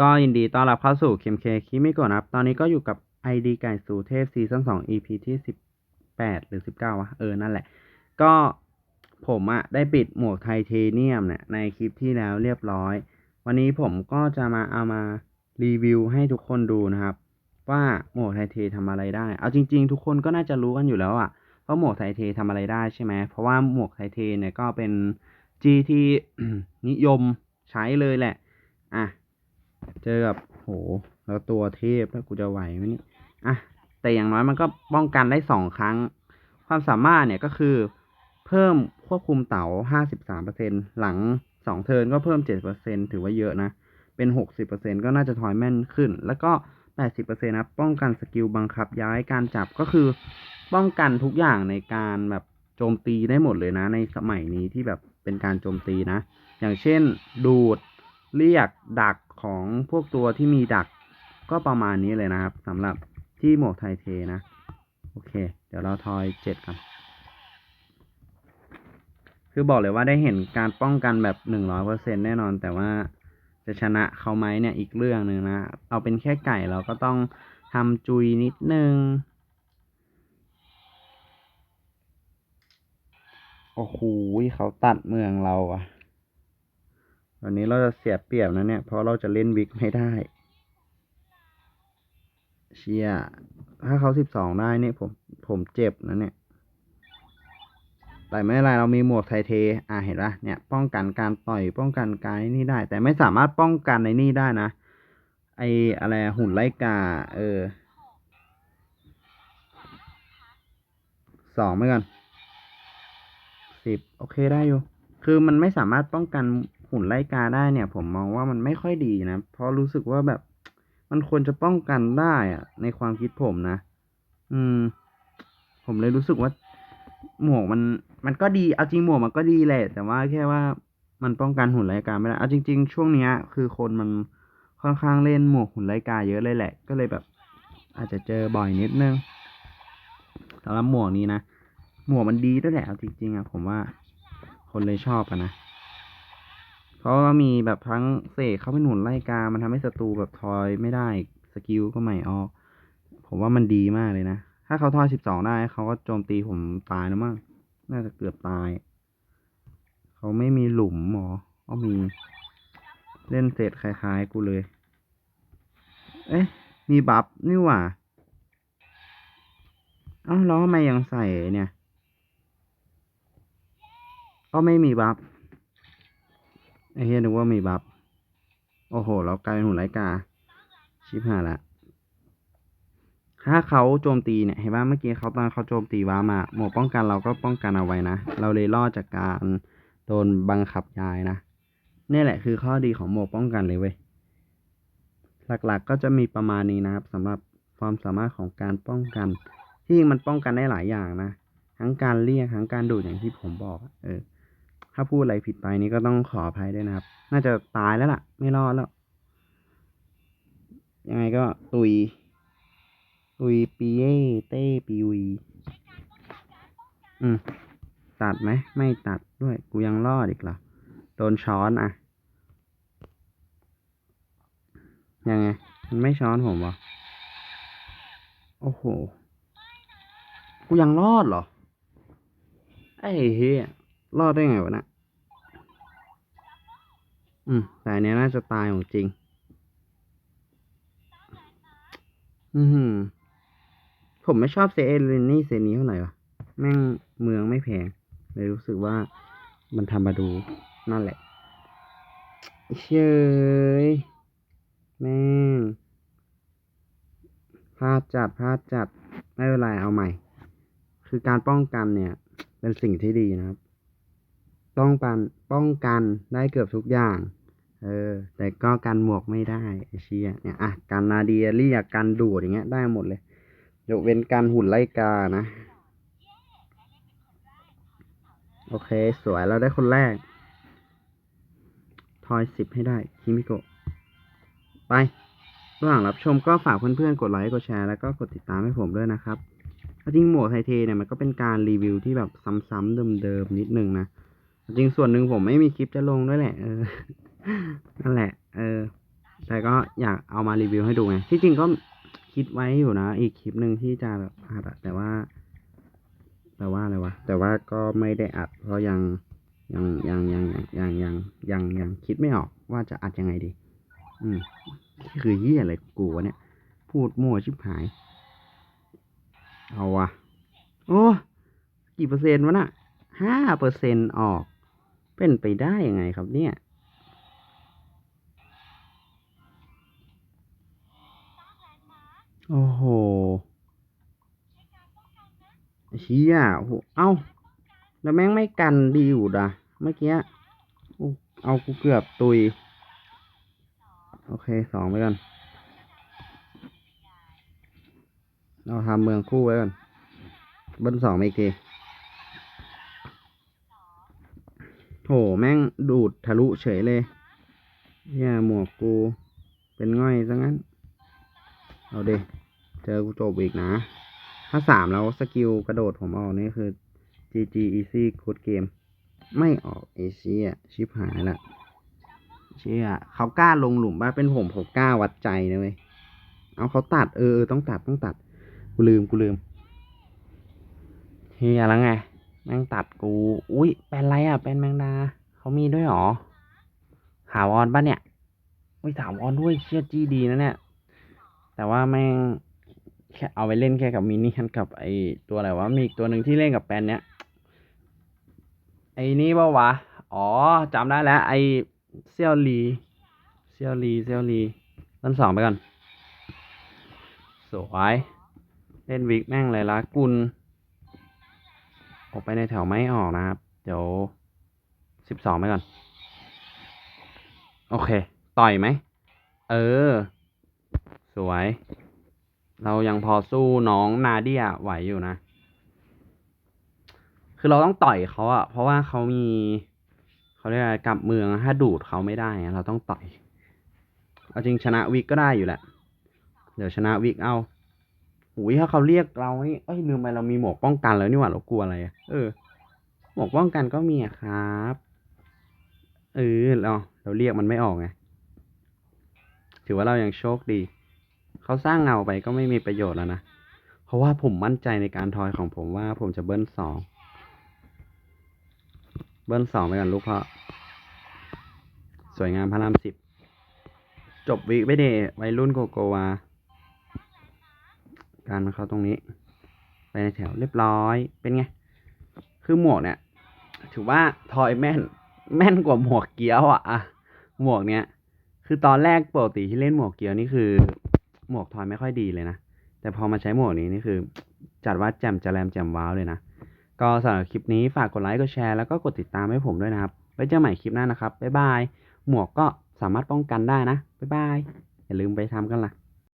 ก็ยินดีต้อนรับเข้าสู่เคมเคคิมิโกะนะครับ ตอนนี้ก็อยู่กับ ID ไก่สู่เทพซีซั่นสอง EP ที่สิบแปดหรือสิบเก้าวะเออ นั่นแหละ ก็ผมอะได้ปิดหมวกไทเทเนียมเนี่ยในคลิปที่แล้วเรียบร้อย วันนี้ผมก็จะมาเอามารีวิวให้ทุกคนดูนะครับ ว่าหมวกไทเททำอะไรได้ เอาจริง ๆ ทุกคนก็น่าจะรู้กันอยู่แล้วอะว่าหมวกไทเททำอะไรได้ใช่ไหมเพราะว่าหมวกไทเทเนี่ยก็เป็น G ที่นิยมใช้เลยแหละ อะ เจอกับโหแล้วตัวเทพแล้วกูจะไหวไหมนี่อะแต่อย่างน้อยมันก็ป้องกันได้สองครั้ง ความสามารถเนี่ยก็คือ เพิ่มควบคุมเต๋าห้าสิบสามเปอร์เซ็นหลังสองเทิร์นก็เพิ่มเจ็ดเปอร์เซ็นถือว่าเยอะนะ เป็นหกสิบเปอร์เซ็นก็น่าจะทอยแม่นขึ้น แล้วก็แปดสิบเปอร์เซ็นนะป้องกันสกิลบังคับย้ายการจับก็คือ ป้องกันทุกอย่างในการแบบโจมตีได้หมดเลยนะ ในสมัยนี้ที่แบบเป็นการโจมตีนะ อย่างเช่น ดูดเรียกดัก ของพวกตัวที่มีดักก็ประมาณนี้เลยนะครับสำหรับที่หมวกไทเทนะ โอเค เดี๋ยวเราทอยเจ็ดกัน คือบอกเลยว่าได้เห็นการป้องกันแบบหนึ่งร้อยเปอร์เซ็นแน่นอน แต่ว่าจะชนะเขาไหมเนี่ยอีกเรื่องหนึ่งนะ เอาเป็นแค่ไก่เราก็ต้องทำจุยนิดนึง โอ้โหเขาตัดเมืองเราอะ วันนี้เราจะเสียเปรียบนะเนี่ย เพราะเราจะเล่นวิกไม่ได้ เชียถ้าเขาสิบสองได้เนี่ยผมผมเจ็บนะเนี่ย แต่ไม่เป็นไรเรามีหมวกไทเท อ่าเห็นปะเนี่ย ป้องกันการต่อยป้องกันการนี่ได้ แต่ไม่สามารถป้องกันในนี่ได้นะ ไออะไรหุ่นไล่กา เออสองไปก่อนสิบโอเคได้อยู่ คือมันไม่สามารถป้องกัน หุ่นไล่กาได้เนี่ย ผมมองว่ามันไม่ค่อยดีนะ เพราะรู้สึกว่าแบบ มันควรจะป้องกันได้อะในความคิดผมนะ อืม ผมเลยรู้สึกว่า หมวกมันมันก็ดีเอาจริงหมวกมันก็ดีแหละ แต่ว่าแค่ว่ามันป้องกันหุ่นไล่กาไม่ได้เอาจริง ๆ ช่วงเนี้ย คือคนมันค่อนข้างเล่นหมวกหุ่นไล่กาเยอะเลยแหละ ก็เลยแบบ อาจจะเจอบ่อยนิดนึงสำหรับหมวกนี้นะหมวกมันดีด้วยแหละเอาจริงๆอะผมว่าคนเลยชอบอะนะ เพราะว่ามีแบบทั้งเสกเข้าเป็นหุ่นไล่กา มันทำให้ศัตรูแบบทอยไม่ได้ สกิลก็ไม่ออก ผมว่ามันดีมากเลยนะ ถ้าเขาทอยสิบสองได้เขาก็โจมตีผมตายแล้วมั้ง น่าจะเกือบตาย เขาไม่มีหลุมหมอก็มี เล่นเสร็จคล้ายๆ กูเลย เอ๊ะ มีบัฟนี่หว่า เอ้าแล้วทำไมยังใส่เนี่ย ก็ไม่มีบัฟ เฮียนึกว่ามีบัฟโอ้โหแล้วกลายเป็นหุ่นไร้กา ชิบหายละ ถ้าเขาโจมตีเนี่ย เห็นว่าเมื่อกี้เขาตอนเขาโจมตีว้ามา หมวกป้องกันเราก็ป้องกันเอาไว้นะ เราเลยรอดจากการโดนบังคับยายนะ นี่แหละคือข้อดีของหมวกป้องกันเลยเว้ย หลักๆก็จะมีประมาณนี้นะครับสำหรับความสามารถของการป้องกัน ที่จริงมันป้องกันได้หลายอย่างนะ ทั้งการเรียกทั้งการดูดอย่างที่ผมบอก เออ ถ้าพูดอะไรผิดไปนี่ก็ต้องขออภัยด้วยนะครับ น่าจะตายแล้วล่ะ ไม่รอดแล้ว ยังไงก็ตุย ตุยปีเย่เต้ปีวีอืม ตัดไหม ไม่ตัดด้วย กูยังรอดอีกเหรอ โดนช้อนอะยังไง มันไม่ช้อนผมเหรอโอ้โห กูยังรอดเหรอ ไอ้เฮียรอดได้ไงวะเนะ อืมแต่เนี้ยน่าจะตายของจริง อือหือผมไม่ชอบเซเอลินนี่เซนี้เท่าไหร่วะแม่งเมืองไม่แพงเลยรู้สึกว่ามันทำมาดูนั่นแหละเชยแม่งพลาดจัดพลาดจัดไม่เป็นไรเอาใหม่ คือการป้องกันเนี่ย เป็นสิ่งที่ดีนะครับป้องกันป้องกันได้เกือบทุกอย่าง เออ แต่ก็กันหมวกไม่ได้ไอเชียเนี่ยอะกันนาเดียเรียกกันดูดอย่างเงี้ยได้หมดเลยยกเว้นการหุ่นไล่กานะ โอเค สวยเราได้คนแรก ทอยสิบให้ได้ คิมิโกะ ไประหว่างรับชมก็ฝากเพื่อนๆ กดไลค์กดแชร์แล้วก็กดติดตามให้ผมด้วยนะครับจริงหมวกไทเทเนี่ยมันก็เป็นการรีวิวที่แบบซ้ำๆเดิมๆนิดนึงนะ จริงส่วนหนึ่งผมไม่มีคลิปจะลงด้วยแหละเออ นั่นแหละ เออ แต่ก็อยากเอามารีวิวให้ดูไง ที่จริงก็คิดไว้อยู่นะ อีกคลิปหนึ่งที่จะแบบอัดอะแต่ว่า แต่ว่าอะไรวะ แต่ว่าก็ไม่ได้อัด เพราะยังยังยังยังยังยังยังยังคิดไม่ออกว่าจะอัดยังไงดี อืมคือเหี้ยอะไรกูวะเนี่ย พูดมั่วชิบหาย เอาวะ โอ้ กี่เปอร์เซ็นต์วะน่ะห้าเปอร์เซ็นต์ออก เป็นไปได้ยังไงครับเนี่ย โอ้โหเชี่ยโอ้โหเอ้า แล้วแม่งไม่กันดีอยู่ดะเมื่อกี้เอากูเกือบตุย โอเคสองไปก่อนเราทำเมืองคู่ไว้ก่อนบิ้ลสองมาอีกทีโห แม่งดูดทะลุเฉยเลยเนี่ยหมวกกูเป็นง่อยซะงั้น เอาเดเจอกูจบอีกนะ ถ้าสามแล้วสกิลกระโดดผมออกนี่คือ GG Easy Good Game ไม่ออกเอเชียชิบหายละเชี่ยเขากล้าลงหลุมบ้าเป็นผมผมกล้าวัดใจนะเว้ยเอาเขาตัดเออเออต้องตัดต้องตัด กูลืมกูลืมเฮียแล้วไงแม่งตัดกู อุ้ยเป็นไรอะ เป็นแมงดาเขามีด้วยหรอถาวรป่ะเนี่ย อุ้ยถาวรด้วยเชี่ยจี้ดีนะเนี่ย แต่ว่าแม่งแค่เอาไปเล่นแค่กับมินิฮันกับไอตัวอะไรวะ มีอีกตัวหนึ่งที่เล่นกับแปนเนี้ย ไอนี่ปะวะ อ๋อจำได้แล้ว ไอเซียวลีเซียวลีเซียวลีต้นสองไปก่อน สวยเล่นวิกแม่งเลยละกุลออกไปในแถวไม่ออกนะครับ เดี๋ยวสิบสองไปก่อน โอเค ต่อยไหม เออ สวย เรายังพอสู้น้องนาเดียไหวอยู่นะ คือเราต้องต่อยเขาอะเพราะว่าเขามีเขาเรียกกับเมืองถ้าดูดเขาไม่ได้ เราต้องต่อย เอาจริงชนะวิกก็ได้อยู่แหละ เดี๋ยวชนะวิกเอาหุยถ้าเขาเรียกเรานี่เอ้ยลืมไปเรามีหมวกป้องกันแล้วนี่หว่าเรากลัวอะไรเออ หมวกป้องกันก็มีครับเออเราเราเรียกมันไม่ออกไงถือว่าเรายังโชคดี เขาสร้างเงาไปก็ไม่มีประโยชน์แล้วนะ เพราะว่าผมมั่นใจในการทอยของผมว่าผมจะเบิ้ลสอง เบิ้ลสองไปกันลูกเพ่อสวยงามพระรามสิบ จบวิไปเดวัยรุ่นโกโกวา การมาเข้าตรงนี้ ไปในแถวเรียบร้อย เป็นไง คือหมวกเนี่ย ถือว่าทอยแม่น แม่นกว่าหมวกเกี้ยวอะอะหมวกเนี้ย คือตอนแรกปกติที่เล่นหมวกเกี้ยวนี่คือ หมวกทอยไม่ค่อยดีเลยนะ แต่พอมาใช้หมวกนี้นี่คือจัดว่าแจ่มจะแรมแจ่มว้าวเลยนะ ก็สำหรับคลิปนี้ฝากกดไลค์กดแชร์แล้วก็กดติดตามให้ผมด้วยนะครับ ไว้เจอใหม่คลิปหน้านะครับ บ๊ายบาย หมวกก็สามารถป้องกันได้นะ บ๊ายบาย อย่าลืมไปทำกันล่ะ